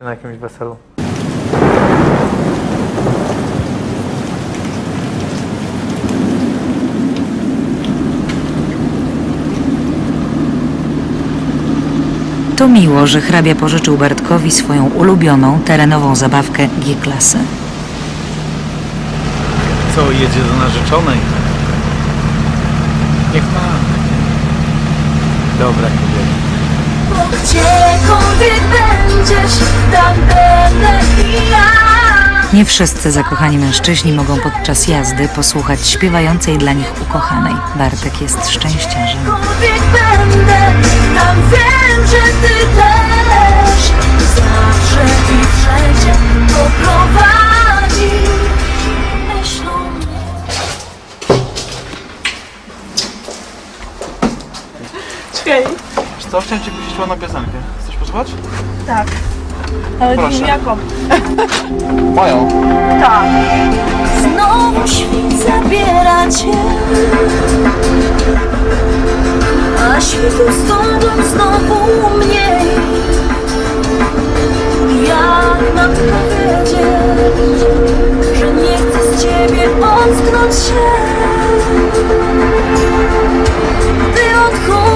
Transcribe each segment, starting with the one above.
na jakimś weselu. To miło, że hrabia pożyczył Bartkowi swoją ulubioną terenową zabawkę G-klasy. Co, jedzie do narzeczonej? Niech ma. Dobra, kobieta. Gdziekolwiek będziesz, tam będę i ja. Nie wszyscy zakochani mężczyźni mogą podczas jazdy posłuchać śpiewającej dla nich ukochanej. Bartek jest szczęściarzem. Gdziekolwiek będę, tam wiem, że ty też. Zawsze wszędzie poprowadzi myślą. Wiesz co, chciałem Ci puścić ładną piosenkę. Chcesz posłuchać? Tak. Ale Proszę. nie wiem jaką. Moją. Tak. Znowu świt zabiera cię A świtu tobą znowu mniej Jak mam powiedzieć Że nie chcę z ciebie ocknąć się Ty odchodząc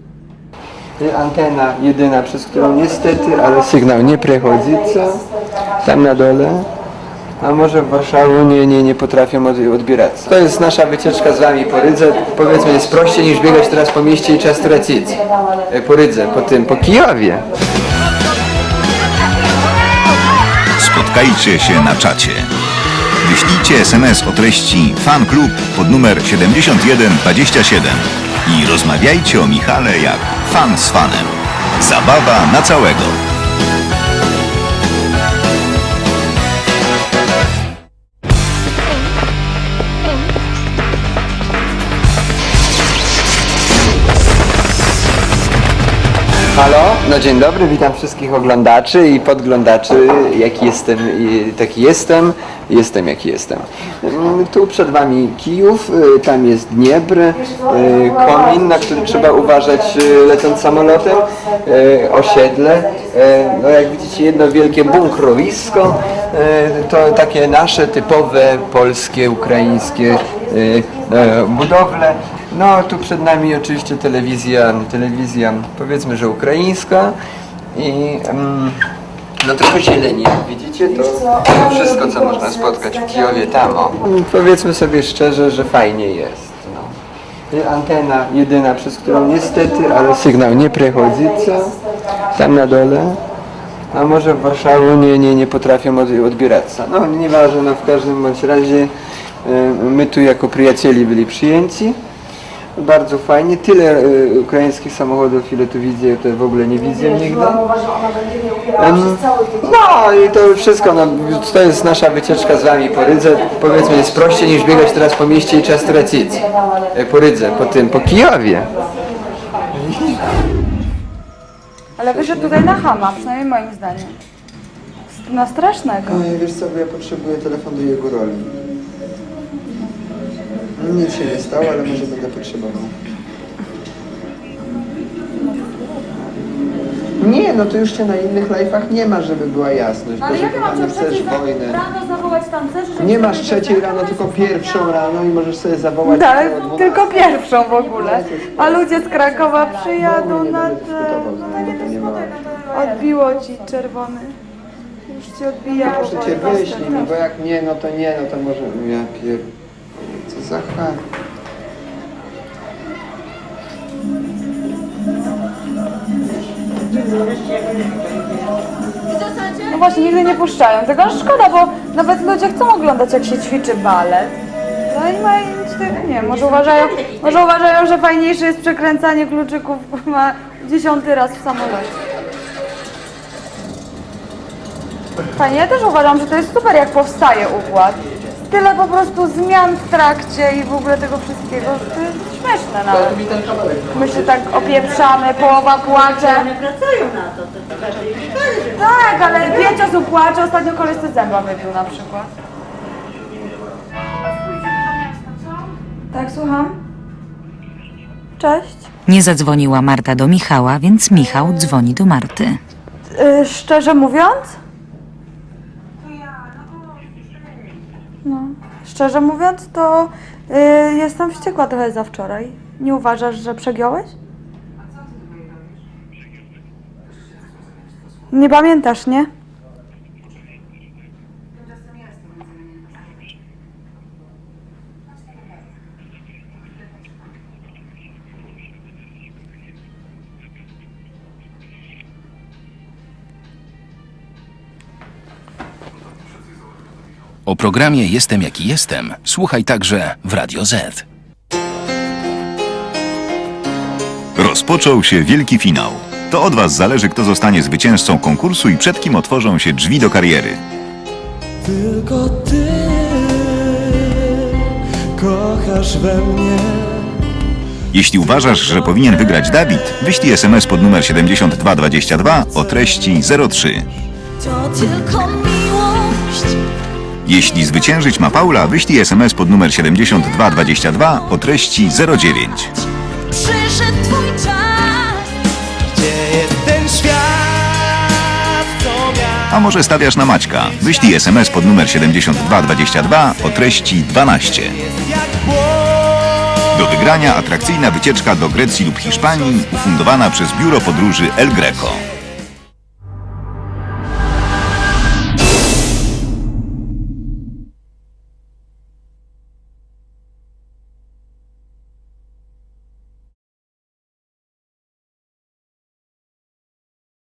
Antena jedyna, przez którą niestety, ale sygnał nie przechodzi, co? Tam na dole. A może w Warszawie nie, nie, nie potrafią od, odbierać. To jest nasza wycieczka z Wami po Rydze. Powiedzmy, jest prościej niż biegać teraz po mieście i czas tracić. E, Po Rydze, po tym, po Kijowie. Spotkajcie się na czacie. Wyślijcie SMS o treści Fan Klub pod numer 7127 i rozmawiajcie o Michale jak fan z fanem. Zabawa na całego. Halo, no dzień dobry, witam wszystkich oglądaczy i podglądaczy, jaki jestem, taki jestem, jestem jaki jestem. Mm, Tu przed Wami Kijów, y, tam jest Dniepr, y, komin, na który trzeba uważać y, lecąc samolotem, osiedle, no jak widzicie jedno wielkie bunkrowisko, to takie nasze typowe polskie, ukraińskie budowle. No tu przed nami oczywiście telewizja, telewizja powiedzmy, że ukraińska i mm, no trochę zieleni, jak widzicie, to, wszystko co można spotkać w Kijowie tam, o. Powiedzmy sobie szczerze, że fajnie jest. No. Antena jedyna, przez którą niestety, ale sygnał nie przechodzi, co? Tam na dole. A może w Warszawie nie, nie, nie potrafią od, odbierać. No nieważne, no w każdym bądź razie my tu jako przyjacieli byli przyjęci. Bardzo fajnie. Tyle y, ukraińskich samochodów, ile tu widzę, to w ogóle nie widzę nigdy. Em, No i to wszystko. No, to jest nasza wycieczka z Wami po Rydze. Powiedzmy, jest prościej niż biegać teraz po mieście i czas tracić. E, Po Rydze, po tym, po Kijowie. Ale wyszedł tutaj na chama, przynajmniej moim zdaniem. Na strasznego. No i wiesz co, bo ja potrzebuję telefon do jego roli. No, Nic się nie stało, ale może będę potrzebował. Nie, no to już cię na innych live'ach nie ma, żeby była jasność. Ale Boże jak ja mam kochany, chcesz wojnę. rano zawołać tancerzy? żeby Nie masz trzeciej rano, tylko pierwszą rano i możesz sobie zawołać No, ale 12. tylko pierwszą w ogóle. A ludzie z Krakowa przyjadą nie na będę dyskutował z te... bo to nie ma. Odbiło ci czerwony. Już ci odbija Proszę cię, wyślij mi, bo jak nie, no to nie, no to może... Ja pier... Char... No właśnie, nigdy nie puszczają tego, szkoda, bo nawet ludzie chcą oglądać, jak się ćwiczy balet. No i mają tego, nie może uważają, może uważają, że fajniejsze jest przekręcanie kluczyków ma dziesiąty raz w samolocie. Fajnie, ja też uważam, że to jest super, jak powstaje układ. Tyle po prostu zmian w trakcie i w ogóle tego wszystkiego, to jest śmieszne nawet. My się tak opieprzamy, połowa płacze. pracują na to, to szkodzi, że Tak, ale pięć osób płacze, ostatnio koleżce zęba wybił na przykład. Tak, słucham? Cześć. Nie zadzwoniła Marta do Michała, więc Michał dzwoni do Marty. Y, szczerze mówiąc? No, szczerze mówiąc, to y, jestem wściekła trochę za wczoraj. Nie uważasz, że przegiąłeś? Nie pamiętasz, nie? O programie Jestem jaki jestem słuchaj także w Radio Z. Rozpoczął się wielki finał. To od Was zależy, kto zostanie zwycięzcą konkursu i przed kim otworzą się drzwi do kariery. Tylko ty kochasz we mnie. Jeśli uważasz, że powinien wygrać Dawid, wyślij SMS pod numer 7222 o treści 03. To tylko miłość Jeśli zwyciężyć ma Paula, wyślij SMS pod numer 7222 o treści 09. Przyszedł twój czas Gdzie jest ten świat, co miał? A może stawiasz na Maćka? Wyślij SMS pod numer 7222 o treści 12. Jak błoń. Do wygrania atrakcyjna wycieczka do Grecji lub Hiszpanii ufundowana przez Biuro Podróży El Greco.